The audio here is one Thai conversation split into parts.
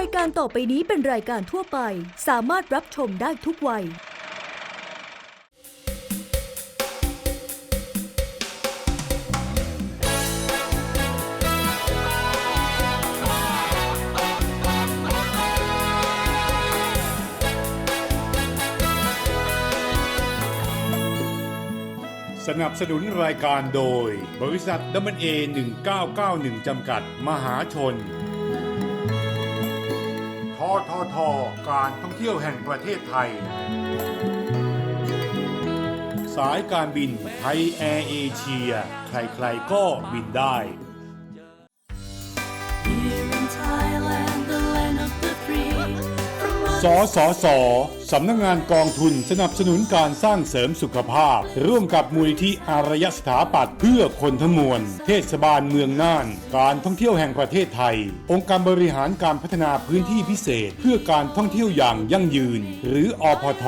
ายการต่อไปนี้เป็นรายการทั่วไป สามารถรับชมได้ทุกวัย สนับสนุนรายการโดย บริษัทดัมเบิลเอ1991 จำกัด มหาชน ททท การท่องเที่ยวแห่งประเทศไทย สายการบินไทยแอร์เอเชีย ใครๆก็บินได้ สสส สำนักงานกองทุนสนับสนุนการสร้างเสริมสุขภาพ ร่วมกับมูลที่อารยสถาปัตย์เพื่อคนทั้งมวล เทศบาลเมืองน่าน การท่องเที่ยวแห่งประเทศไทย องค์การบริหารการพัฒนาพื้นที่พิเศษ เพื่อการท่องเที่ยวอย่างยั่งยืน หรืออพท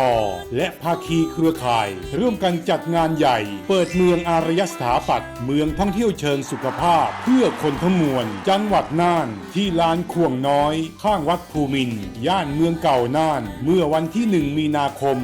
และภาคีเครือข่าย ร่วมกันจัดงานใหญ่ เปิดเมืองอารยสถาปัตย์เมืองท่องเที่ยวเชิงสุขภาพ เพื่อคนทั้งมวล จังหวัดน่าน ที่ลานขวงน้อย ข้างวัดภูมินย่านเมืองเก่าน่าน เมื่อวันที่ 1 มีนาคม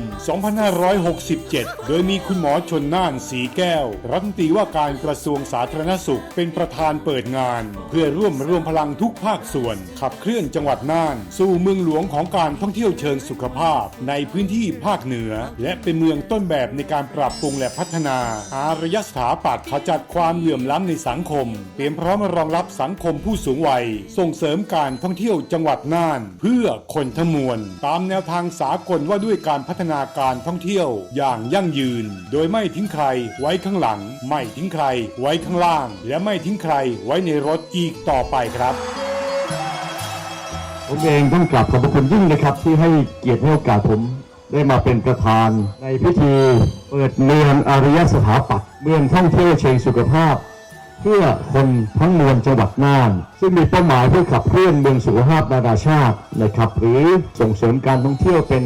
2567 โดยมีคุณหมอชนน่านสีแก้ว รัฐมนตรีว่าการกระทรวงสาธารณสุข เป็นประธานเปิดงาน เพื่อร่วมรวมพลังทุกภาคส่วน ขับเคลื่อนจังหวัดน่าน สู่เมืองหลวงของการท่องเที่ยวเชิงสุขภาพ ในพื้นที่ภาคเหนือ และเป็นเมืองต้นแบบในการปรับปรุงและพัฒนา อารยสถาปัตย์ขจัดความเหลื่อมล้ำในสังคม เตรียมพร้อมรองรับสังคมผู้สูงวัย ส่งเสริมการท่องเที่ยวจังหวัดน่าน เพื่อคนทั้งมวลตามแนวทางสากลว่าด้วยการพัฒนาการท่องเที่ยวอย่างยั่งยืน โดยไม่ทิ้งใครไว้ข้างหลัง ไม่ทิ้งใครไว้ข้างล่าง และไม่ทิ้งใครไว้ในรถอีกต่อไปครับผมเองต้องกลับขอบพระคุณยิ่งนะครับ ที่ให้เกียรติให้โอกาสผมได้มาเป็นประธานในพิธี เปิดเมืองอารยสถาปัตย์เมืองท่องเที่ยวเชิงสุขภาพ เพื่อคนทั้งมวลจังหวัดน่าน ซึ่งมีเป้าหมายเพื่อขับเคลื่อนเมืองสุขภาพนานาชาตินะครับหรือส่งเสริมการท่องเที่ยวเป็น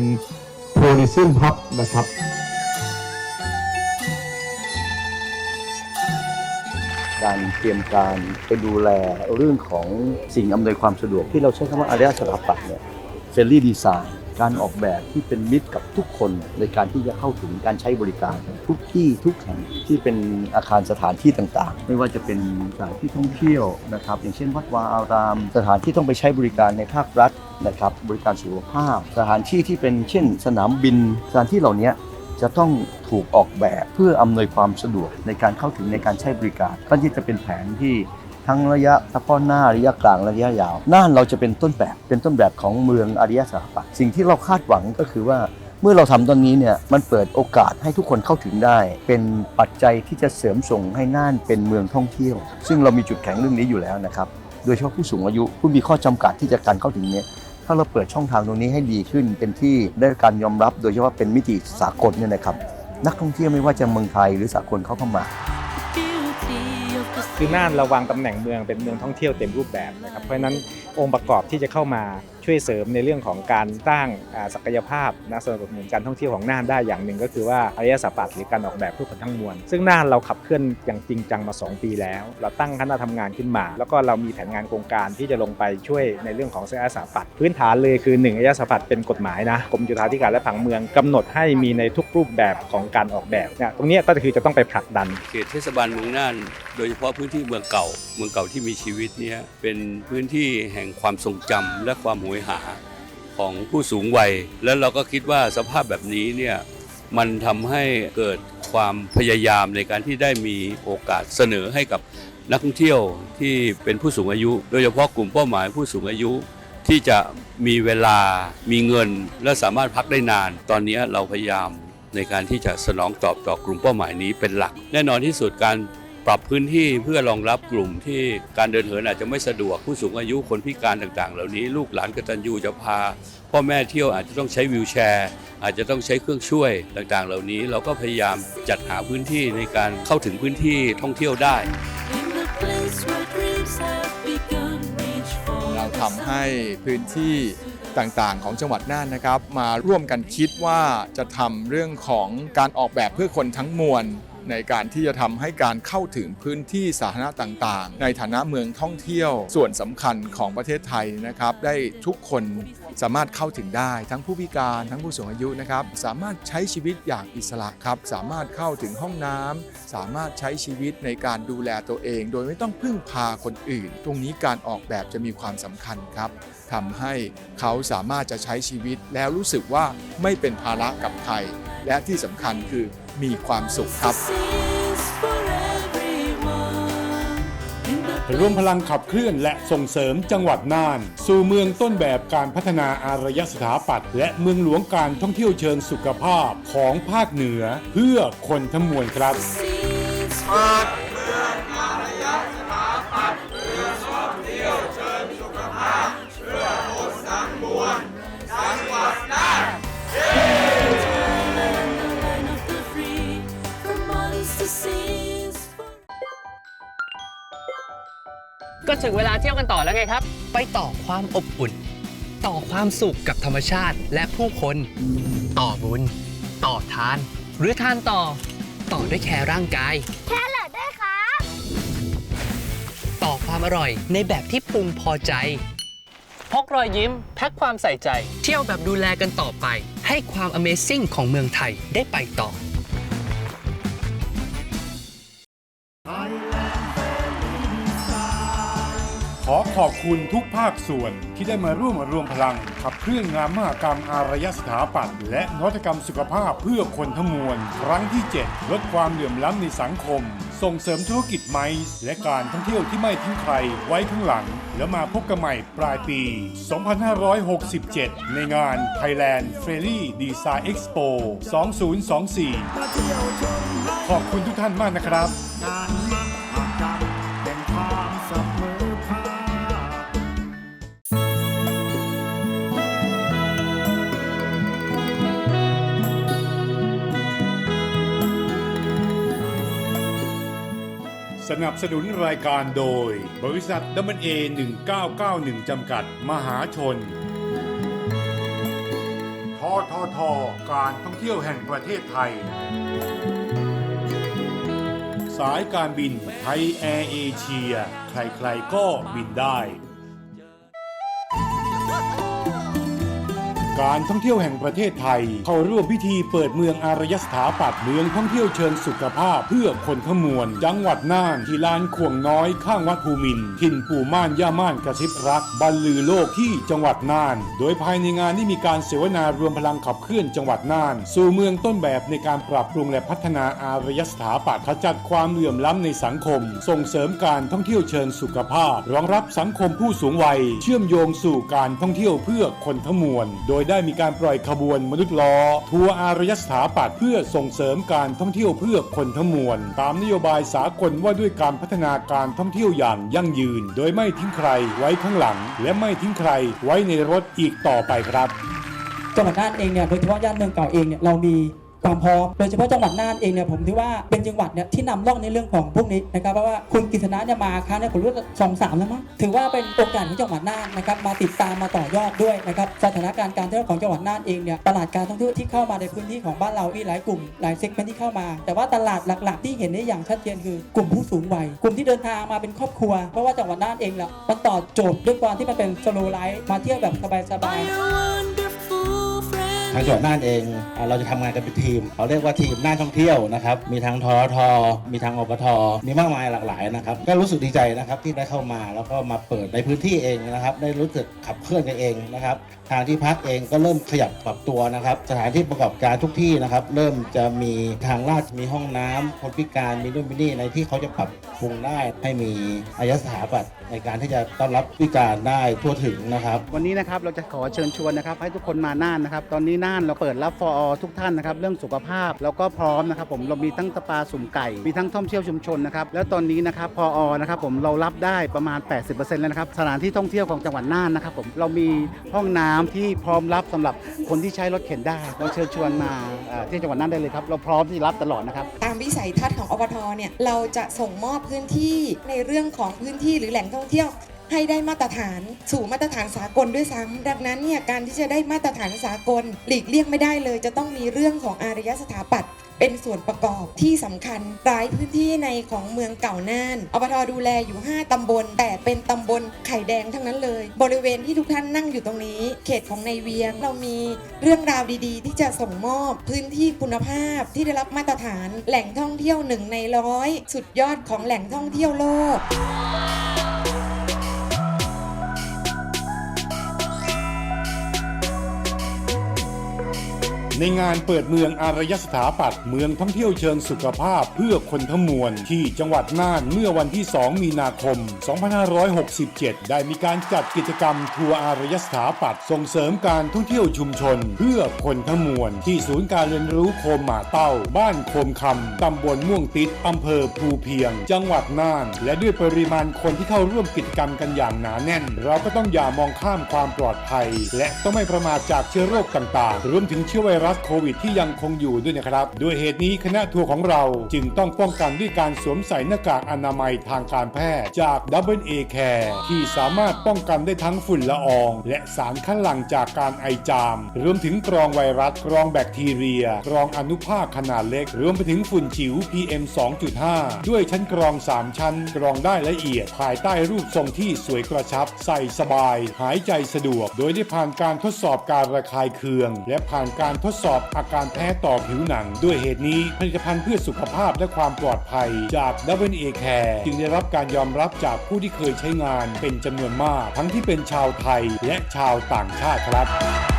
tourism hub นะครับการเตรียมการไปดูแลเรื่องของสิ่งอำนวยความสะดวกที่เราใช้คำว่าอารยสถาปัตย์เนี่ยเฟรนลี่ดีไซน์ การออกแบบที่เป็นมิตรกับทุกคนในการที่จะเข้าถึงการใช้บริการทุกที่ทุกแห่งที่เป็นอาคารสถานที่ต่างๆ ไม่ว่าจะเป็นสถานที่ท่องเที่ยวนะครับ อย่างเช่นวัดวาอาราม สถานที่ต้องไปใช้บริการในภาครัฐนะครับบริการสุขภาพ สถานที่ที่เป็นเช่น สนามบิน สถานที่เหล่านี้จะต้องถูกออกแบบเพื่ออำนวยความสะดวกในการเข้าถึงในการใช้บริการก็ที่จะเป็นแผนที่ ทั้งระยะเฉพาะหน้าระยะกลางระยะยาวน่านเราจะเป็นต้นแบบเป็นต้นแบบของเมืองอารยสถาปัตย์สิ่งที่เราคาดหวังก็คือว่าเมื่อเราทำตอนนี้เนี่ยมันเปิดโอกาสให้ทุกคนเข้าถึงได้ เป็นปัจจัยที่จะเสริมส่งให้น่านเป็นเมืองท่องเที่ยว ซึ่งเรามีจุดแข็งเรื่องนี้อยู่แล้วนะครับโดยเฉพาะผู้สูงอายุผู้มีข้อจำกัดที่จะการเข้าถึงเนี่ยถ้าเราเปิดช่องทางตรงนี้ให้ดีขึ้น เป็นที่ได้การยอมรับ โดยเฉพาะเป็นมิติสากลเนี่ยนะครับ นักท่องเที่ยวไม่ว่าจะเมืองไทยหรือสากลเขาเข้ามา คือน่านเราวางตำแหน่งเมืองเป็นเมืองท่องเที่ยวเต็มรูปแบบนะครับเพราะฉะนั้น องค์ประกอบที่จะเข้ามาช่วยเสริมในเรื่องของการสร้างศักยภาพนะสนับสนุนการท่องเที่ยวของน่านได้อย่างหนึ่งก็คือว่าอารยสถาปัตย์หรือการออกแบบเพื่อคนทั้งมวล ซึ่งน่านเราขับเคลื่อนอย่างจริงจังมา 2 ปีแล้ว เราตั้งคณะทำงานขึ้นมา แล้วก็เรามีแผนงานโครงการที่จะลงไปช่วยในเรื่องของอารยสถาปัตย์พื้นฐานเลยคือ1อารยสถาปัตย์เป็นกฎหมายนะกรมโยธาธิการและผังเมืองกำหนดให้มีในทุกรูปแบบของการออกแบบเนี่ยตรงนี้ก็คือจะต้องไปผลักดันเขตเทศบาลเมืองน่าน โดยเฉพาะพื้นที่เมืองเก่า เมืองเก่าที่มีชีวิตเนี่ยเป็นพื้นที่แห่งความทรงจำและความหวยหาของผู้สูงวัย แล้วเราก็คิดว่าสภาพแบบนี้เนี่ยมันทำให้เกิดความพยายามในการที่ได้มีโอกาสเสนอให้กับนักท่องเที่ยวที่เป็นผู้สูงอายุ โดยเฉพาะกลุ่มเป้าหมายผู้สูงอายุที่จะมีเวลามีเงิน และสามารถพักได้นาน ตอนนี้เราพยายามในการที่จะสนองตอบต่อกลุ่มเป้าหมายนี้เป็นหลัก แน่นอนที่สุดการ ปรับพื้นที่เพื่อรองรับกลุ่มที่การเดินเหินอาจจะไม่สะดวกผู้สูงอายุคนพิการต่างๆ เหล่านี้ ลูกหลานกตัญญูจะพา พ่อแม่เที่ยวอาจจะต้องใช้วิวแชร์ อาจจะต้องใช้เครื่องช่วยต่างๆ เหล่านี้ เราก็พยายามจัดหาพื้นที่ในการเข้าถึงพื้นที่ท่องเที่ยวได้ เราทำให้พื้นที่ต่างๆ ของจังหวัดน่านนะครับ มาร่วมกันคิดว่าจะทำเรื่องของการออกแบบเพื่อคนทั้งมวล ในการที่จะทำให้การเข้าถึงพื้นที่สาธารณะต่างๆ ในฐานะเมืองท่องเที่ยว ส่วนสำคัญของประเทศไทยนะครับ ได้ทุกคนสามารถเข้าถึงได้ ทั้งผู้พิการ ทั้งผู้สูงอายุนะครับ สามารถใช้ชีวิตอย่างอิสระครับ สามารถเข้าถึงห้องน้ำสามารถใช้ชีวิตในการดูแลตัวเอง โดยไม่ต้องพึ่งพาคนอื่น ตรงนี้การออกแบบจะมีความสำคัญครับทำให้เขาสามารถจะใช้ชีวิตแล้วรู้สึกว่าไม่เป็นภาระกับใครและที่สำคัญคือ มีความสุขครับ Seas for everyone. In the รวมพลังขับเคลื่อนและส่งเสริมจังหวัดน่าน สู่เมืองต้นแบบการพัฒนาอารยสถาปัตย์และเมืองหลวงการท่องเที่ยวเชิงสุขภาพของภาคเหนือ เพื่อคนทั้งมวลครับ ก็ถึงเวลาเที่ยวกันต่อแล้วไงครับ ไปต่อความอบอุ่น ต่อความสุขกับธรรมชาติและผู้คน ต่อบุญ ต่อทาน หรือทานต่อ ต่อด้วยแคร์ร่างกาย แครอทด้วยครับ ต่อความอร่อยในแบบที่ปรุงพอใจพกรอยยิ้มแพ็คความใส่ใจ เที่ยวแบบดูแลกันต่อไป ให้ความ Amazing ของเมืองไทยได้ไปต่อ ขอขอบคุณทุกภาคส่วนที่ได้มาร่วมรวมพลัง ขับเคลื่อนงานมหกรรมอารยสถาปัตย์และนวัตกรรมสุขภาพเพื่อคนทั้งมวล ครั้งที่ 7 ลดความเหลื่อมล้ำในสังคม ส่งเสริมธุรกิจไมซ์และการท่องเที่ยวที่ไม่ทิ้งใครไว้ข้างหลัง แล้วมาพบกันใหม่ปลายปี 2567 ในงาน Thailand f a i r y Design Expo 2024 ขอบคุณทุกท่านมากนะครับ สนับสนุนรายการโดย บริษัทดัมเบิลเอ1991 จำกัด มหาชนทอทอทอการท่องเที่ยวแห่งประเทศไทย สายการบินไทยแอร์เอเชีย ใครๆก็บินได้ การท่องเที่ยวแห่งประเทศไทย เข้าร่วมพิธีเปิดเมืองอารยสถาปัตย์เมืองท่องเที่ยวเชิงสุขภาพเพื่อคนขมวล จังหวัดน่านที่ลานขวงน้อยข้างวัดภูมินถิ่นปู่ม่านย่าม่านกระซิบรักบรรลือโลกที่จังหวัดน่าน โดยภายในงานนี้มีการเสวนารวมพลังขับเคลื่อนจังหวัดน่าน สู่เมืองต้นแบบในการปรับปรุงและพัฒนาอารยสถาปัตย์ขจัดความเหลื่อมล้ำในสังคม ส่งเสริมการท่องเที่ยวเชิงสุขภาพ รองรับสังคมผู้สูงวัย เชื่อมโยงสู่การท่องเที่ยวเพื่อคนทั้งมวล โดยได้มีการปล่อยขบวนมนุษย์ล้อ ทัวร์อารยสถาปัตย์เพื่อส่งเสริมการท่องเที่ยวเพื่อคนทั้งมวล ตามนโยบายสากลว่าด้วยการพัฒนาการท่องเที่ยวอย่างยั่งยืน โดยไม่ทิ้งใครไว้ข้างหลัง และไม่ทิ้งใครไว้ในรถอีกต่อไปครับจังหวัดน่านเองเนี่ยโดยเฉพาะย่านเมืองเก่าเองเนี่ยเรามี ความพร้อมโดยเฉพาะจังหวัดน่านเองเนี่ยผมถือว่าเป็นจังหวัดเนี่ยที่นำร่องในเรื่องของพวกนี้นะครับเพราะว่าคุณกฤษณะเนี่ยมาครั้งเนี่ยผมรู้ว่าสองสามแล้วมั้งถือว่าเป็นโอกาสของจังหวัดน่านนะครับมาติดตามมาต่อยอดด้วยนะครับสถานการณ์การท่องเที่ยวของจังหวัดน่านเองเนี่ยตลาดการท่องเที่ยวที่เข้ามาในพื้นที่ของบ้านเรามีหลายกลุ่มหลายเซกเมนต์ที่เข้ามา แต่ว่าตลาดหลัก ๆ ที่เห็นได้อย่างชัดเจนคือกลุ่มผู้สูงวัยกลุ่มที่เดินทางมาเป็นครอบครัว เพราะว่าจังหวัดน่านเองเนี่ยมันตอบโจทย์ด้วยความที่มันเป็นสโลไลฟ์มาเที่ยวแบบสบายๆ ทางจังหวัดน่านเองเราจะทำงานกันเป็นทีมเขาเรียกว่าทีมน่านท่องเที่ยวนะครับมีทางทอทอมีทางอปทมีมากมายหลากหลายนะครับก็รู้สึกดีใจนะครับที่ได้เข้ามาแล้วก็มาเปิดในพื้นที่เองนะครับ ได้รู้สึกขับเคลื่อนกันเองนะครับ ทางที่พักเองก็เริ่มขยับปรับตัวนะครับ สถานที่ประกอบการทุกที่นะครับ เริ่มจะมีทางลาดมีห้องน้ำคนพิการมีนู่นมีนี่ในที่เขาจะปรับปรุงได้ให้มีอายสถาปัตย์ในการที่จะต้อนรับพิการได้ทั่วถึงนะครับ วันนี้นะครับเราจะขอเชิญชวนนะครับ ให้ทุกคนมาน่านนะครับ ตอนนี้น่านเราเปิดรับฟอทุกท่านนะครับ เรื่องสุขภาพแล้วก็พร้อมนะครับ ผมเรามีทั้งสปาสุ่มไก่ มีทั้งท่องเที่ยวชุมชนนะครับ แล้วตอนนี้นะครับพอนะครับผมเรารับได้ประมาณ 80%แล้วนะครับสถานที่ท่องเที่ยวของจังหวัดน่านนะครับ ผมเรามีห้องน้ำที่พร้อมรับสำหรับคนที่ใช้รถเข็นได้เราเชิญชวนมาที่จังหวัดน่านได้เลยครับ เราพร้อมที่รับตลอดนะครับ ตามวิสัยทัศน์ของอบทเนี่ยเราจะส่งมอบพื้นที่ในเรื่องของพื้นที่หรือแหล่งท่องเที่ยว ให้ได้มาตรฐานสู่มาตรฐานสากลด้วยซ้ำดังนั้นเนี่ยการที่จะได้มาตรฐานสากล หลีกเลี่ยงไม่ได้เลย จะต้องมีเรื่องของอารยสถาปัตย์เป็นส่วนประกอบที่สำคัญหลายพื้นที่ในของเมืองเก่าน่านอบทดูแลอยู่ 5ตำบล แต่เป็นตำบลไข่แดงทั้งนั้นเลย บริเวณที่ทุกท่านนั่งอยู่ตรงนี้ เขตของในเวียง เรามีเรื่องราวดีๆ ที่จะส่งมอบพื้นที่คุณภาพที่ได้รับมาตรฐาน แหล่งท่องเที่ยวหนึ่งในร้อยสุดยอดของแหล่งท่องเที่ยวโลก ในงานเปิดเมืองอารยสถาปัตย์เมืองท่องเที่ยวเชิงสุขภาพเพื่อคนทั้งมวล ที่จังหวัดน่านเมื่อวันที่ 2 มีนาคม 2567 ได้มีการจัดกิจกรรมทัวร์อารยสถาปัตย์ส่งเสริมการท่องเที่ยวชุมชน เพื่อคนทั้งมวล ที่ศูนย์การเรียนรู้โคมหมาเต้า บ้านโคมคำตำบลม่วงติดอำเภอภูเพียง จังหวัดน่าน และด้วยปริมาณคนที่เข้าร่วมกิจกรรมกันอย่างหนาแน่น เราก็ต้องอย่ามองข้ามความปลอดภัย และต้องไม่ประมาทจากเชื้อโรคต่างๆรวมถึงเชื้อไวรัสโควิดที่ยังคงอยู่ด้วยนะครับ ด้วยเหตุนี้คณะทัวร์ของเราจึงต้องป้องกันด้วยการสวมใส่หน้ากากอนามัยทางการแพทย์จาก Double A Care ที่สามารถป้องกันได้ทั้งฝุ่นละออง และสารคัดหลั่งจากการไอจาม รวมถึงกรองไวรัส กรองแบคทีเรีย กรองอนุภาคขนาดเล็ก รวมไปถึงฝุ่นจิ๋ว PM 2.5 ด้วยชั้นกรอง 3 ชั้น กรองได้ละเอียด ภายใต้รูปทรงที่สวยกระชับ ใส่สบาย หายใจสะดวก โดยได้ผ่านการทดสอบการระคายเคือง และผ่านการทดดสอบอาการแพ้ต่อผิวหนัง ด้วยเหตุนี้ผลิตภัณฑ์เพื่อสุขภาพและความปลอดภัยจาก w a Care จึงได้รับการยอมรับจากผู้ที่เคยใช้งานเป็นจำนวนมาก ทั้งที่เป็นชาวไทยและชาวต่างชาติครับ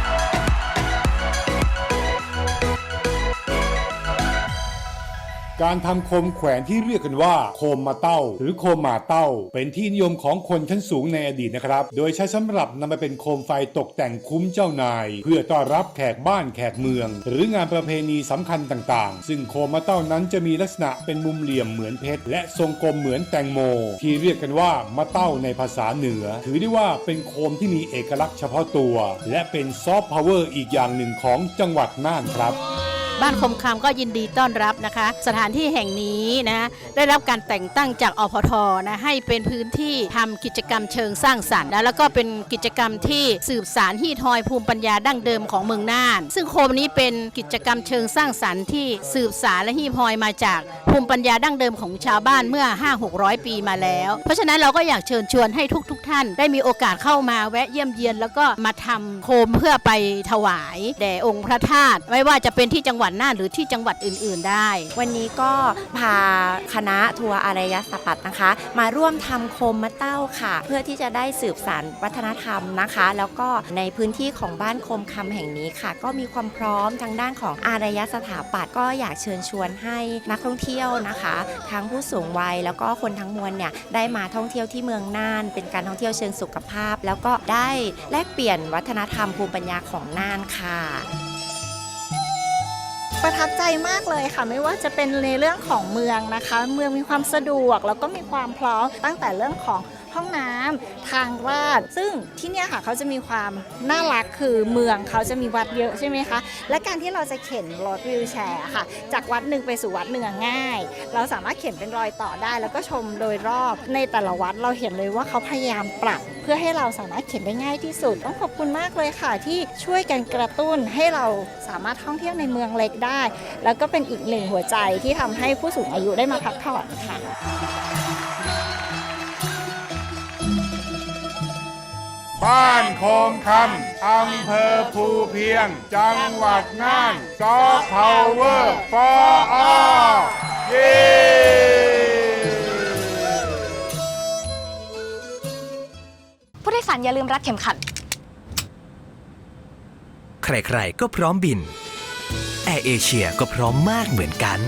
การทำโคมแขวนที่เรียกกันว่าโคมมาเต้า หรือโคมหมาเต้า เป็นที่นิยมของคนชั้นสูงในอดีตนะครับ โดยใช้สำหรับนำมาเป็นโคมไฟตกแต่งคุ้มเจ้านาย เพื่อต้อนรับแขกบ้านแขกเมือง หรืองานประเพณีสำคัญต่างๆ ซึ่งโคมมาเต้านั้นจะมีลักษณะเป็นมุมเหลี่ยมเหมือนเพชรและทรงกลมเหมือนแตงโม ที่เรียกกันว่ามาเต้าในภาษาเหนือ ถือได้ว่าเป็นโคมที่มีเอกลักษณ์เฉพาะตัว และเป็นซอฟต์พาวเวอร์อีกอย่างหนึ่งของจังหวัดน่านครับ บ้านคมคำก็ยินดีต้อนรับนะคะ สถานที่แห่งนี้นะได้รับการแต่งตั้งจากอพทนะให้เป็นพื้นที่ทำกิจกรรมเชิงสร้างสรรค์นะแล้วก็เป็นกิจกรรมที่สืบสารฮีทอยภูมิปัญญาดั้งเดิมของเมืองน่าน ซึ่งโคมนี้เป็นกิจกรรมเชิงสร้างสรรค์ที่สืบสารและฮีทอยมาจากภูมิปัญญาดั้งเดิมของชาวบ้านเมื่อ 5-600 ปีมาแล้ว เพราะฉะนั้นเราก็อยากเชิญชวนให้ทุกๆทท่าน ได้มีโอกาสเข้ามาแวะเยี่ยมเยียน แล้วก็มาทำโคมเพื่อไปถวาย แด่องค์พระธาตุไม่ว่าจะเป็นที่จังหวัดน่านหรือที่จังหวัดอื่น ๆ ได้ วันนี้ก็พาคณะทัวร์อารยสถาปัตย์นะคะ มาร่วมทำโคมมะเต้าค่ะ เพื่อที่จะได้สืบสานวัฒนธรรมนะคะ แล้วก็ในพื้นที่ของบ้านโคมคำแห่งนี้ค่ะ ก็มีความพร้อมทางด้านของอารยสถาปัตย์ก็อยากเชิญชวนให้นักท่องเที่ยวนะคะ ทั้งผู้สูงวัยแล้วก็คนทั้งมวลเนี่ยได้มาท่องเที่ยวที่เมืองน่าน เป็นการท่องเที่ยวเชิงสุขภาพ แล้วก็ได้แลกเปลี่ยนวัฒนธรรมภูมิปัญญาของน่านค่ะ ประทับใจมากเลยค่ะ ไม่ว่าจะเป็นในเรื่องของเมืองนะคะ เมืองมีความสะดวกแล้วก็มีความพร้อมตั้งแต่เรื่องของ ห้องน้ำทางลาดซึ่งที่เนี่ยค่ะเขาจะมีความน่ารักคือเมืองเขาจะมีวัดเยอะใช่ไหมคะ และการที่เราจะเข็นรถวิวแชร์ค่ะ จากวัดหนึ่งไปสู่วัดหนึ่งง่าย เราสามารถเข็นเป็นรอยต่อได้ แล้วก็ชมโดยรอบในแต่ละวัดเราเห็นเลยว่าเขาพยายามปรับ เพื่อให้เราสามารถเข็นได้ง่ายที่สุดต้องขอบคุณมากเลยค่ะ ที่ช่วยกันกระตุ้นให้เราสามารถท่องเที่ยวในเมืองเล็กได้ แล้วก็เป็นอีกหนึ่งหัวใจที่ทำให้ผู้สูงอายุได้มาพักผ่อนค่ะ บ้านโคมคำอำเภอภูเพียง จังหวัดน่านซอฟต์พาวเวอร์ for all เย้ผู้โดยสารอย่าลืมรัดเข็มขัด ใครๆ ก็พร้อมบิน แอร์เอเชียก็พร้อมมากเหมือนกัน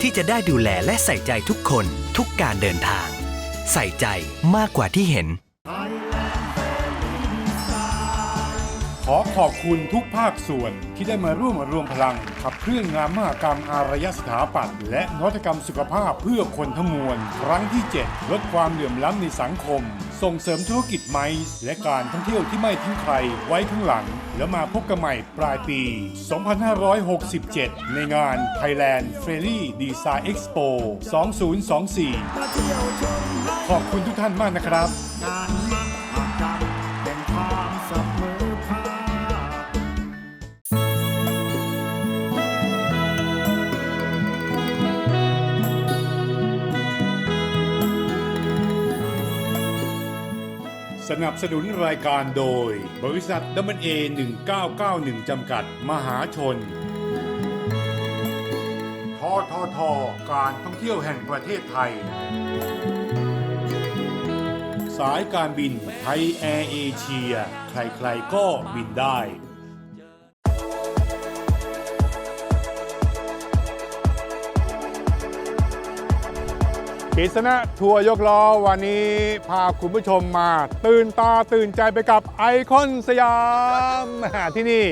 ที่จะได้ดูแลและใส่ใจทุกคนทุกการเดินทาง ใส่ใจมากกว่าที่เห็น ขอขอบคุณทุกภาคส่วนที่ได้มาร่วมรวมพลัง ขับเคลื่อนงานมหกรรมอารยสถาปัตย์และนวัตกรรมสุขภาพเพื่อคนทั้งมวล ครั้งที่ 7 ลดความเหลื่อมล้ำในสังคม ส่งเสริมธุรกิจไม้และการท่องเที่ยวที่ไม่ทิ้งใครไว้ข้างหลัง แล้วมาพบกันใหม่ปลายปี 2567 ในงาน Thailand f r e e l y Design Expo 2024 ขอบคุณทุกท่านมากนะครับ สนับสนุนรายการโดย บริษัทดัมเบิลเอ1991 จำกัด มหาชน ททท การท่องเที่ยวแห่งประเทศไทย สายการบินไทยแอร์เอเชีย ใครๆก็บินได้ กิษณะทัวร์ยกล้อวันนี้พาคุณผู้ชมมา ตื่นตาตื่นใจไปกับไอคอนสยามที่นี่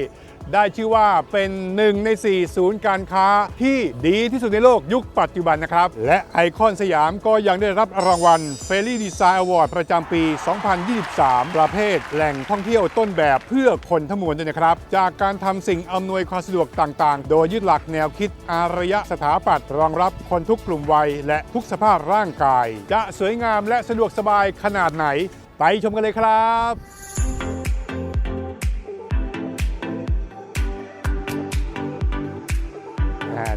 ได้ชื่อว่าเป็นหนึ่งใน 4 ศูนย์การค้าที่ดีที่สุดในโลกยุคปัจจุบันนะครับ และไอคอนสยามก็ยังได้รับรางวัล f a i r y Design Award ประจำปี 2023 ประเภทแหล่งท่องเที่ยวต้นแบบเพื่อคนทั้งมวลด้วยนะครับ จากการทำสิ่งอำนวยความสะดวกต่างๆ โดยยึดหลักแนวคิดอารยสถาปัตย์รองรับคนทุกกลุ่มวัย และทุกสภาพร่างกาย จะสวยงามและสะดวกสบายขนาดไหน ไปชมกันเลยครับ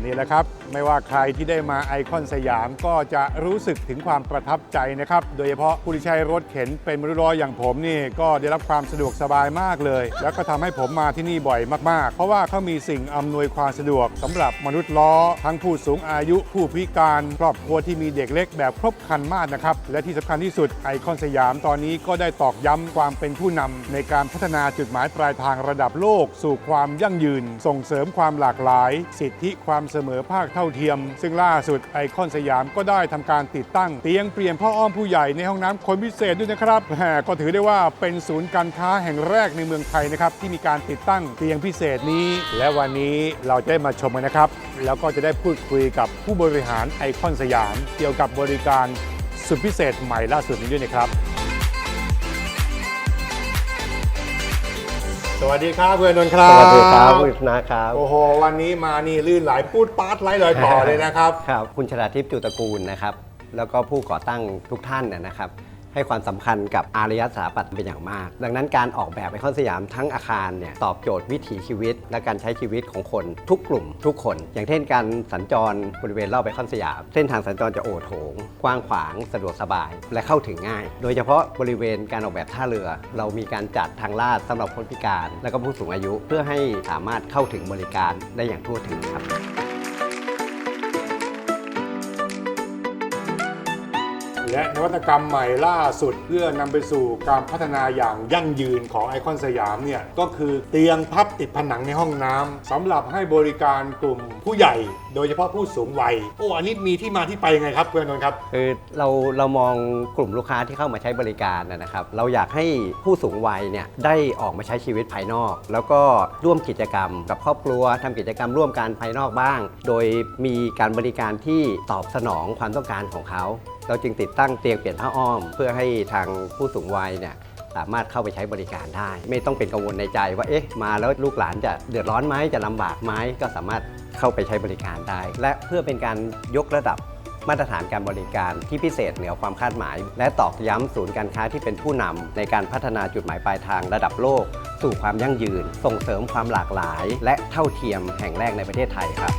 นี่แหละครับ ไม่ว่าใครที่ได้มาไอคอนสยามก็จะรู้สึกถึงความประทับใจนะครับ โดยเฉพาะผู้ที่ใช้รถเข็นเป็นมนุษย์ร้อยอย่างผมนี่ก็ได้รับความสะดวกสบายมากเลย แล้วก็ทำให้ผมมาที่นี่บ่อยมากๆ เพราะว่าเขามีสิ่งอำนวยความสะดวกสำหรับมนุษย์ล้อ ทั้งผู้สูงอายุผู้พิการครอบครัวที่มีเด็กเล็กแบบครบครันมากนะครับ และที่สำคัญที่สุดไอคอนสยามตอนนี้ก็ได้ตอกย้ำความเป็นผู้นำในการพัฒนาจุดหมายปลายทางระดับโลก สู่ความยั่งยืน ส่งเสริมความหลากหลาย สิทธิความเสมอภาคเท่าเทียม ซึ่งล่าสุดไอคอนสยามก็ได้ทำการติดตั้ง เตียงเปลี่ยนพ่ออ้อมผู้ใหญ่ในห้องน้ำคนพิเศษด้วยนะครับก็ถือได้ว่าเป็นศูนย์การค้าแห่งแรกในเมืองไทยนะครับที่มีการติดตั้งเตียงพิเศษนี้ และวันนี้เราจะได้มาชมกันนะครับ แล้วก็จะได้พูดคุยกับผู้บริหารไอคอนสยาม เกี่ยวกับบริการสุดพิเศษใหม่ล่าสุดนี้ด้วยนะครับ สวัสดีครับเพื่อนนนท์ครับสวัสดีครับคุณกฤษณะครับ โอ้โห วันนี้มานี่ลื่นไหลพูดปาร์ตไล่ลอยต่อเลยนะครับ ครับ คุณชนาทิพย์จุตระกูลนะครับ แล้วก็ผู้ก่อตั้งทุกท่านนะนะครับ ให้ความสำคัญกับอารยสถาปัตย์เป็นอย่างมาก ดังนั้นการออกแบบไอคอนสยามทั้งอาคารเนี่ยตอบโจทย์วิถีชีวิต และการใช้ชีวิตของคนทุกกลุ่มทุกคน อย่างเช่นการสัญจรบริเวณรอบไอคอนสยาม เส้นทางสัญจรจะโอโถง กว้างขวางสะดวกสบาย และเข้าถึงง่าย โดยเฉพาะบริเวณการออกแบบท่าเรือ เรามีการจัดทางลาดสำหรับคนพิการ และก็ผู้สูงอายุเพื่อให้สามารถเข้าถึงบริการได้อย่างทั่วถึงครับ และนวัตกรรมใหม่ล่าสุดเพื่อนำไปสู่การพัฒนาอย่างยั่งยืนของไอคอนสยามเนี่ยก็คือเตียงพับติดผนังในห้องน้ำสำหรับให้บริการกลุ่มผู้ใหญ่ โดยเฉพาะผู้สูงวัย โอ้อันนี้มีที่มาที่ไปยังไงครับเพื่อนนนท์ครับ คือเราเรามองกลุ่มลูกค้าที่เข้ามาใช้บริการนะนะครับ เราอยากให้ผู้สูงวัยเนี่ยได้ออกมาใช้ชีวิตภายนอก แล้วก็ร่วมกิจกรรมกับครอบครัวทำกิจกรรมร่วมกันภายนอกบ้าง โดยมีการบริการที่ตอบสนองความต้องการของเขา เราจึงติดตั้งเตียงเปลี่ยนผ้าอ้อม เพื่อให้ทางผู้สูงวัยเนี่ยสามารถเข้าไปใช้บริการได้ ไม่ต้องเป็นกังวลในใจว่าเอ๊ะมาแล้วลูกหลานจะเดือดร้อนไหมจะลำบากไหมก็สามารถเข้าไปใช้บริการได้ และเพื่อเป็นการยกระดับมาตรฐานการบริการที่พิเศษเหนือความคาดหมาย และตอกย้ำศูนย์การค้าที่เป็นผู้นำในการพัฒนาจุดหมายปลายทางระดับโลก สู่ความยั่งยืน ส่งเสริมความหลากหลาย และเท่าเทียมแห่งแรกในประเทศไทยครับ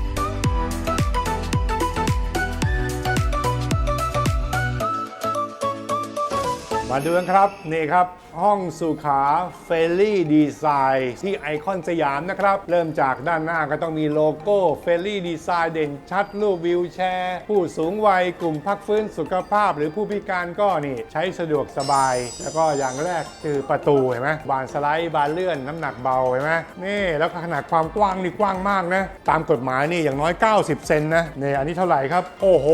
มาดูกันครับนี่ครับห้องสุขาเฟลลี่ดีไซน์ที่ไอคอนสยามนะครับ เริ่มจากด้านหน้าก็ต้องมีโลโก้เฟลลี่ดีไซน์เด่นชัดรูปวิวแชร์ ผู้สูงวัยกลุ่มพักฟื้นสุขภาพ หรือผู้พิการก็นี่ใช้สะดวกสบาย แล้วก็อย่างแรกคือประตูเห็นไหมบานสไลด์บานเลื่อนน้ำหนักเบาเห็นไหมนี่แล้วขนาดความกว้างนี่กว้างมากนะตามกฎหมายนี่อย่างน้อย 90 เซนนะนี่อันนี้เท่าไหร่ครับโอ้โห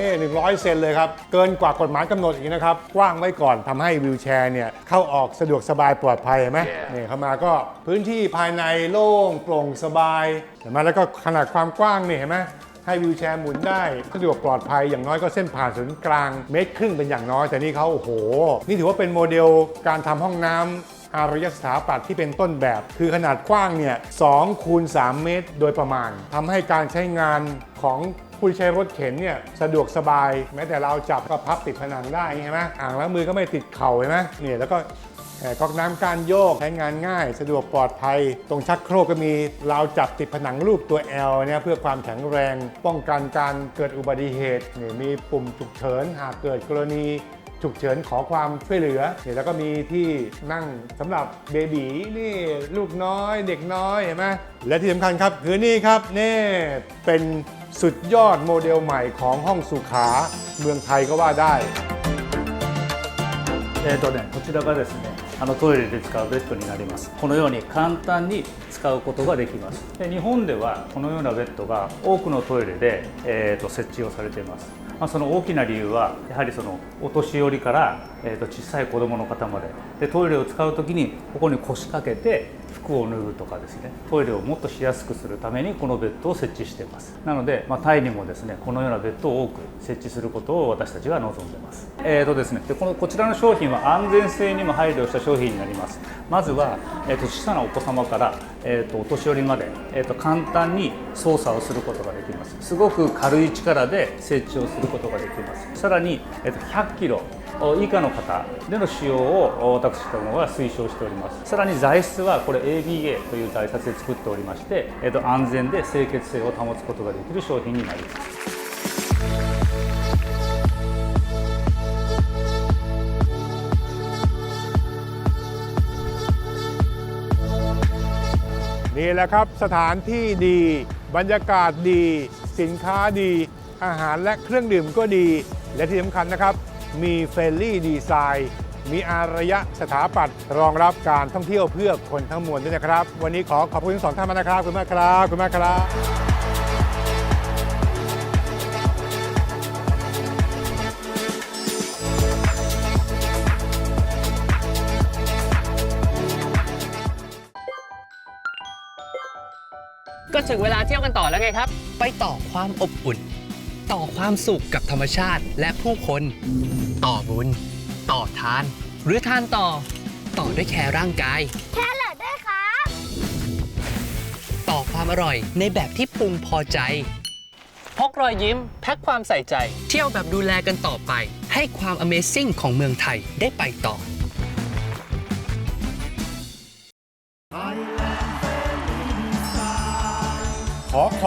นี่100 เซนเลยครับเกินกว่ากฎหมายกำหนดอีกนะครับกว้างไว้ก่อนทำให้วิวแชร์เนี่ยเข้าออกสะดวกสบายปลอดภัยเห็นไหมนี่เข้ามาก็พื้นที่ภายในโล่งโปร่งสบายเห็นไหมแล้วก็ขนาดความกว้างนี่เห็นไหมให้วิวแชร์หมุนได้สะดวกปลอดภัยอย่างน้อยก็เส้นผ่านศูนย์กลางเมตรครึ่งเป็นอย่างน้อย แต่นี่เขาโอ้โห นี่ถือว่าเป็นโมเดลการทำห้องน้ำ อารยสถาปัตย์ที่เป็นต้นแบบ คือขนาดกว้างเนี่ย2คูณ3เมตรโดยประมาณทำให้การใช้งานของผู้ใช้รถเข็นเนี่ยสะดวกสบาย แม้แต่เราจับก็พับติดผนังได้ใช่ไหมอ่างล้างมือก็ไม่ติดเข่าใช่ไหมเนี่ยแล้วก็ก๊อกน้ำการโยกใช้งานง่าย สะดวกปลอดภัย ตรงชักโครกก็มีราวจับติดผนังรูปตัว L เนี่ยเพื่อความแข็งแรง ป้องกันการเกิดอุบัติเหตุนี่มีปุ่มฉุกเฉินหากเกิดกรณี ฉุกเฉินขอความช่วยเหลือเนี่ยแล้วก็มีที่นั่งสำหรับเบบีนี่ลูกน้อยเด็กน้อยเห็นไหมและที่สำคัญครับคือนี่ครับนี่เป็นสุดยอดโมเดลใหม่ของห้องสุขาเมืองไทยก็ว่าได้ えーとね、こちらがですね あのトイレで使うベッドになります。このように簡単に使うことができます。で日本ではこのようなベッドが多くのトイレで、えーと設置をされています、まあ、その大きな理由はやはりそのお年寄りから、えーと小さい子供の方まで。でトイレを使う時にここに腰掛けて服を脱ぐとかですねトイレをもっとしやすくするためにこのベッドを設置しています。なので、まあ、タイにもですねこのようなベッドを多く設置することを私たちが望んでます。えーとですねでこのこちらの商品は安全性にも配慮した商品になります。まずは、えー、と小さなお子様から、えー、とお年寄りまで、えー、と簡単に操作をすることができます。すごく軽い力で設置をすることができます。さらに、えー、と100キロ以下の方での使用を私どもは推奨しておりますさらに材質はこれ ABA という材質で作っておりまして、えー、と安全で清潔性を保つことができる商品になります นี่แหละครับสถานที่ดี บรรยากาศดี สินค้าดี อาหารและเครื่องดื่มก็ดี และที่สำคัญนะครับ มีเฟรนลี่ดีไซน์มีอารยะสถาปัตย์รองรับการท่องเที่ยวเพื่อคนทั้งมวลด้วยนะครับ วันนี้ขอขอบคุณทั้งสองท่านมากนะครับคุณมากครับขอบคุณมากครับก็ถึงเวลาเที่ยวกันต่อแล้วไงครับ ไปต่อความอบอุ่น ต่อความสุขกับธรรมชาติและผู้คน ต่อบุญ ต่อทาน หรือทานต่อ ต่อด้วยแคร์ร่างกาย แค่เหลือด้วยครับ ต่อความอร่อยในแบบที่ปรุงพอใจ พกรอยยิ้ม แพ็คความใส่ใจ เที่ยวแบบดูแลกันต่อไป ให้ความ Amazing ของเมืองไทยได้ไปต่อ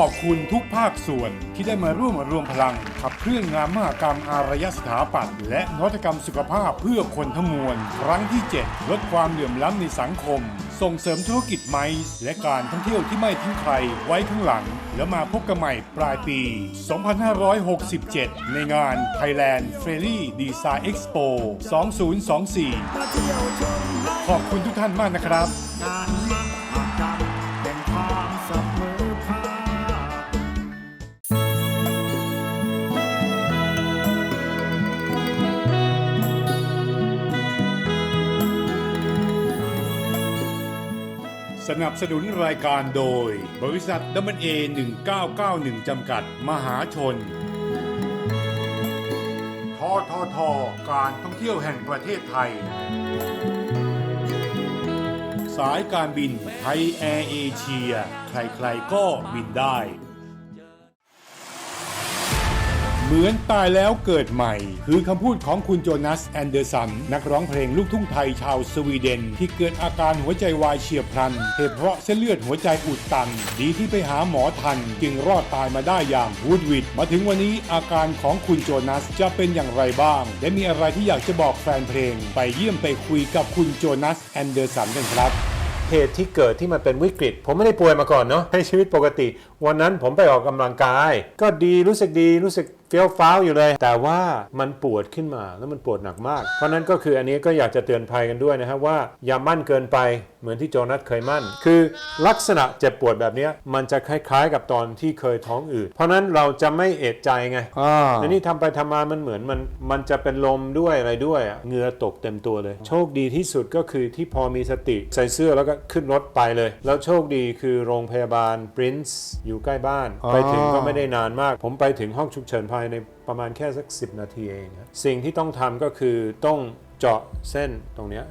ขอบคุณทุกภาคส่วนที่ได้มาร่วมรวมพลัง ขับเคลื่อนงานมหกรรมอารยสถาปัตย์และนวัตกรรมสุขภาพเพื่อคนทั้งมวล ครั้งที่ 7 ลดความเหลื่อมล้ำในสังคม ส่งเสริมธุรกิจไม้และการท่องเที่ยวที่ไม่ทิ้งใครไว้ข้างหลัง แล้วมาพบกันใหม่ปลายปี 2567 ในงาน Thailand f r e l y Design Expo 2024 ขอบคุณทุกท่านมากนะครับ นับสนุนรายการโดย บริษัทดัมเบิลเอ1991 จำกัด มหาชน ททท การท่องเที่ยวแห่งประเทศไทย สายการบินไทยแอร์เอเชีย ใครๆก็บินได้ เหมือนตายแล้วเกิดใหม่ คือคำพูดของคุณโจนัสแอนเดอร์สัน นักร้องเพลงลูกทุ่งไทยชาวสวีเดน ที่เกิดอาการหัวใจวายเฉียบพลันเหตุเพราะเส้นเลือดหัวใจอุดตัน ดีที่ไปหาหมอทัน จึงรอดตายมาได้อย่างวูดวิดมาถึงวันนี้อาการของคุณโจนัสจะเป็นอย่างไรบ้าง และมีอะไรที่อยากจะบอกแฟนเพลง ไปเยี่ยมไปคุยกับคุณโจนัสแอนเดอร์สันกันครับเหตุที่เกิดที่มันเป็นวิกฤต ผมไม่ได้ป่วยมาก่อนเนาะให้ชีวิตปกติ วันนั้นผมไปออกกำลังกาย ก็ดีรู้สึกดีรู้สึก เฟี้ยวฟ้าวอยู่เลย แต่ว่ามันปวดขึ้นมาแล้วมันปวดหนักมาก เพราะนั้นก็คืออันนี้ก็อยากจะเตือนภัยกันด้วยนะครับว่าอย่ามั่นเกินไปเหมือนที่โจนัสเคยมั่น คือลักษณะเจ็บปวดแบบเนี้ยมันจะคล้ายๆ กับตอนที่เคยท้องอืดเพราะนั้นเราจะไม่เอะใจไงอ่าอันนี้ทำไปทำมามันเหมือนมันมันจะเป็นลมด้วยอะไรด้วยอะเหงื่อตกเต็มตัวเลย โชคดีที่สุดก็คือที่พอมีสติใส่เสื้อแล้วก็ขึ้นรถไปเลย แล้วโชคดีคือโรงพยาบาล Prince อยู่ใกล้บ้านอ๋อไปถึงก็ไม่ได้นานมาก ผมไปถึงห้องฉุกเฉินภายในประมาณแค่สัก 10 นาทีเอง สิ่งที่ต้องทำก็คือต้อง เจาะเส้นตรงเนี้ย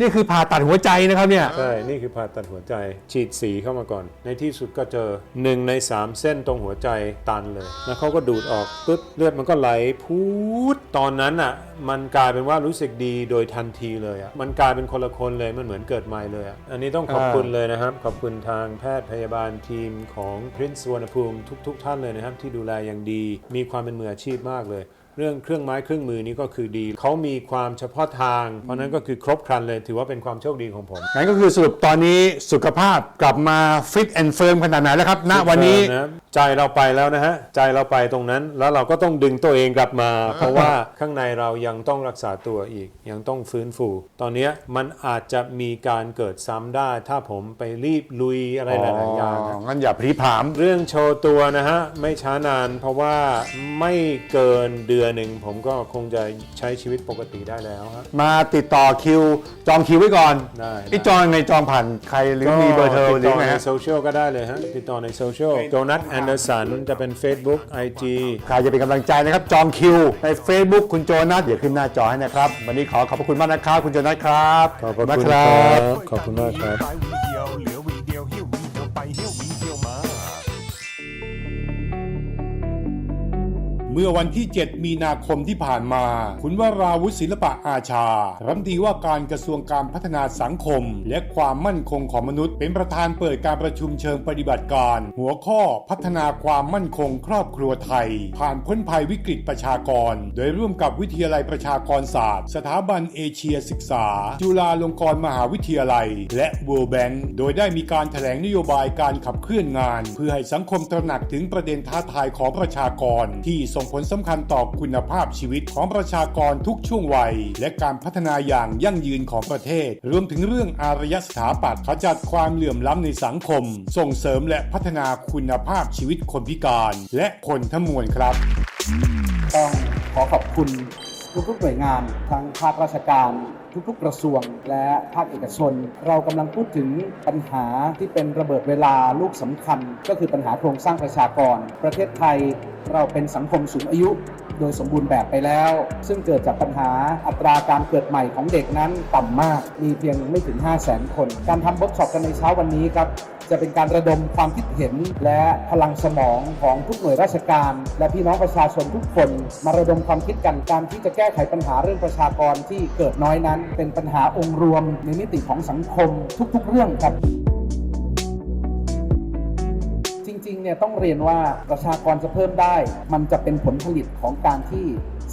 นี่คือผ่าตัดหัวใจนะครับเนี่ย ใช่ นี่คือผ่าตัดหัวใจ ฉีดสีเข้ามาก่อน ในที่สุดก็เจอหนึ่งใน 3 เส้นตรงหัวใจตันเลย แล้วเขาก็ดูดออกปุ๊บเลือดมันก็ไหลพูดตอนนั้นอะ มันกลายเป็นว่ารู้สึกดีโดยทันทีเลยอะ มันกลายเป็นคนละคนเลย มันเหมือนเกิดใหม่เลยอะ อันนี้ต้องขอบคุณเลยนะครับ ขอบคุณทางแพทย์พยาบาลทีมของ Prince สุวรรณภูมิทุก ๆ ท่านเลยนะครับที่ดูแลอย่างดี มีความเป็นมืออาชีพมากเลย เรื่องเครื่องไม้เครื่องมือนี้ก็คือดีเขามีความเฉพาะทาง เพราะนั้นก็คือครบครันเลยถือว่าเป็นความโชคดีของผม งั้นก็คือสรุปตอนนี้สุขภาพกลับมาฟิตแอนด์เฟิร์มขนาดไหนแล้วครับ ณ วันนี้ะใจเราไปแล้วนะฮะ ใจเราไปตรงนั้นแล้วเราก็ต้องดึงตัวเองกลับมา เพราะว่าข้างในเรายังต้องรักษาตัวอีก ยังต้องฟื้นฟู ตอนเนี้ยมันอาจจะมีการเกิดซ้ำได้ ถ้าผมไปรีบลุยอะไรหลายๆอย่างอ๋องั้นอย่าพลีผาม เรื่องโชว์ตัวนะฮะ ไม่ช้านานเพราะว่าไม่เกินเดือนหนึ่งผมก็คงจะใช้ชีวิตปกติได้แล้วฮะ มาติดต่อคิว จองคิวไว้ก่อนได้ไอ้จองในจองผ่านใครหรือมีเบอร์โทรหติรือดต่อไงในฮะ โซเชียลก็ได้เลยฮะ ติดต่อในโซเชียลโดนัทแอนเดอร์สันจะเป็น Facebook IG ใครจะเป็นกำลังใจนะครับ จองคิว ใน Facebook คุณโจนัสเดี๋ยวขึ้นหน้าจอให้นะครับ วันนี้ขอขอบพระคุณมากนะครับ คุณโจนัสครับขอบพระมากคุณคครัรับบขอบคุณมากครับ เมื่อวันที่ 7 มีนาคมที่ผ่านมา คุณวราวุฒิศิลปะอาชา รัฐมนตรีว่าการกระทรวงการพัฒนาสังคม และความมั่นคงของมนุษย์ เป็นประธานเปิดการประชุมเชิงปฏิบัติการ หัวข้อพัฒนาความมั่นคงครอบครัวไทย ผ่านพ้นภัยวิกฤตประชากร โดยร่วมกับวิทยาลัยประชากรศาสตร์ สถาบันเอเชียศึกษา จุฬาลงกรณ์มหาวิทยาลัย และ World Bank โดยได้มีการแถลงนโยบายการขับเคลื่อนงาน เพื่อให้สังคมตระหนักถึงประเด็นท้าทายของประชากรที่ส่งผลสำคัญต่อคุณภาพชีวิตของประชากรทุกช่วงวัย และการพัฒนาอย่างยั่งยืนของประเทศ รวมถึงเรื่องอารยสถาปัตย์ขจัดความเหลื่อมล้ำในสังคม ส่งเสริมและพัฒนาคุณภาพชีวิตคนพิการ และคนทั้งมวลครับ ต้องขอขอบคุณทุกๆหน่วยงานทั้งภาคราชการ ทุกๆกระทรวงและภาคเอกชน เรากำลังพูดถึงปัญหาที่เป็นระเบิดเวลาลูกสำคัญ ก็คือปัญหาโครงสร้างประชากร ประเทศไทยเราเป็นสังคมสูงอายุโดยสมบูรณ์แบบไปแล้ว ซึ่งเกิดจากปัญหาอัตราการเกิดใหม่ของเด็กนั้นต่ำมาก มีเพียงไม่ถึง 5 0 0 0 0 0 คน การทำบล็อกช็อปกันในเช้าวันนี้ครับจะเป็นการระดมความคิดเห็น และพลังสมองของทุกหน่วยราชการ และพี่น้องประชาชนทุกคน มาระดมความคิดกันการที่จะแก้ไขปัญหาเรื่องประชากรที่เกิดน้อยนั้น เป็นปัญหาองค์รวมในมิติของสังคมทุก ๆ เรื่องครับจริงๆ เนี่ยต้องเรียนว่าประชากรจะเพิ่มได้ มันจะเป็นผลผลิตของการที่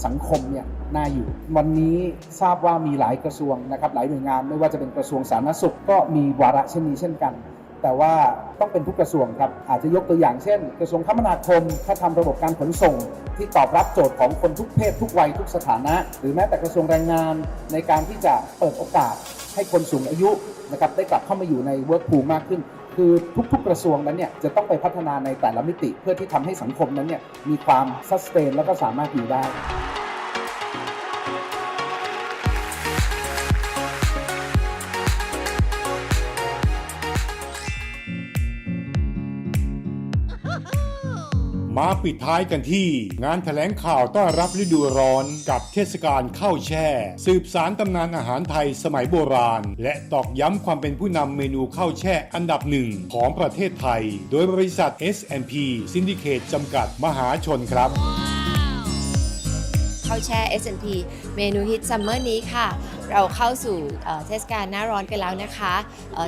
สังคมเนี่ยน่าอยู่ วันนี้ทราบว่ามีหลายกระทรวงนะครับหลายหน่วยงานไม่ว่าจะเป็นกระทรวงสาธารณสุขก็มีวาระเช่นนี้เช่นกัน แต่ว่าต้องเป็นทุกกระทรวงครับ อาจจะยกตัวอย่างเช่น กระทรวงคมนาคมถ้าทำระบบการขนส่ง ที่ตอบรับโจทย์ของคนทุกเพศทุกวัยทุกสถานะ หรือแม้แต่กระทรวงแรงงาน ในการที่จะเปิดโอกาสให้คนสูงอายุนะครับได้กลับเข้ามาอยู่ในเวิร์กพูมากขึ้น คือทุกๆกระทรวงนั้นเนี่ยจะต้องไปพัฒนาในแต่ละมิติ เพื่อที่ทำให้สังคมนั้นเนี่ยมีความสเตนแล้วก็สามารถอยู่ได้ มาปิดท้ายกันที่ งานแถลงข่าวต้อนรับฤดูร้อนกับเทศกาลข้าวแช่ สืบสารตำนานอาหารไทยสมัยโบราณ และตอกย้ำความเป็นผู้นำเมนูข้าวแช่อันดับหนึ่งของประเทศไทย โดยบริษัท S&P Syndicate จำกัดมหาชนครับข้าวแช่ S&P เมนูฮิตซัมเมอร์นี้ค่ะ เราเข้าสู่เทศกาลหน้าร้อนกันแล้วนะคะ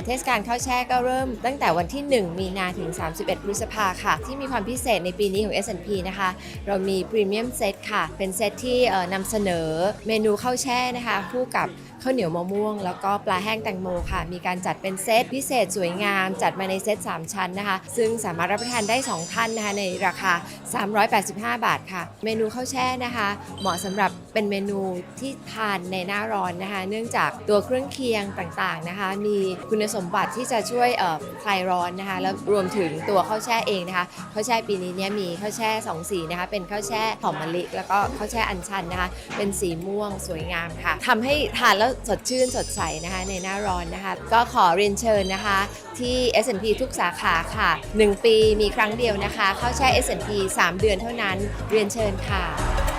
เทศกาลข้าวแช่ก็เริ่มตั้งแต่วันที่ 1 มีนาถึง 31 พฤษภาค่ะ ที่มีความพิเศษในปีนี้ของ S&P นะคะ เรามีพรีเมียมเซตค่ะ เป็นเซตที่นำเสนอเมนูข้าวแช่นะคะ คู่กับ ข้าวเหนียวมะม่วง แล้วก็ปลาแห้งแตงโมค่ะ มีการจัดเป็นเซตพิเศษสวยงาม จัดมาในเซต3 ชั้นนะคะ ซึ่งสามารถรับประทานได้ 2 ท่านนะคะในราคา 385 บาทค่ะ เมนูข้าวแช่นะคะ เหมาะสำหรับเป็นเมนูที่ทานในหน้าร้อนนะคะ เนื่องจากตัวเครื่องเคียงต่างๆนะคะ มีคุณสมบัติที่จะช่วยคลายร้อนนะคะ แล้วรวมถึงตัวข้าวแช่เองนะคะข้าวแช่ปีนี้เนี่ยมีข้าวแช่สองสีนะคะ เป็นข้าวแช่หอมมะลิ แล้วก็ข้าวแช่อัญชันนะคะ เป็นสีม่วงสวยงามค่ะทำให้ทานแล้วสดชื่นสดใสนะคะในหน้าร้อนนะคะ ก็ขอเรียนเชิญนะคะ ที่ S&P ทุกสาขาค่ะ 1 ปีมีครั้งเดียวนะคะ เข้าแช่ S&P 3 เดือนเท่านั้นเรียนเชิญค่ะ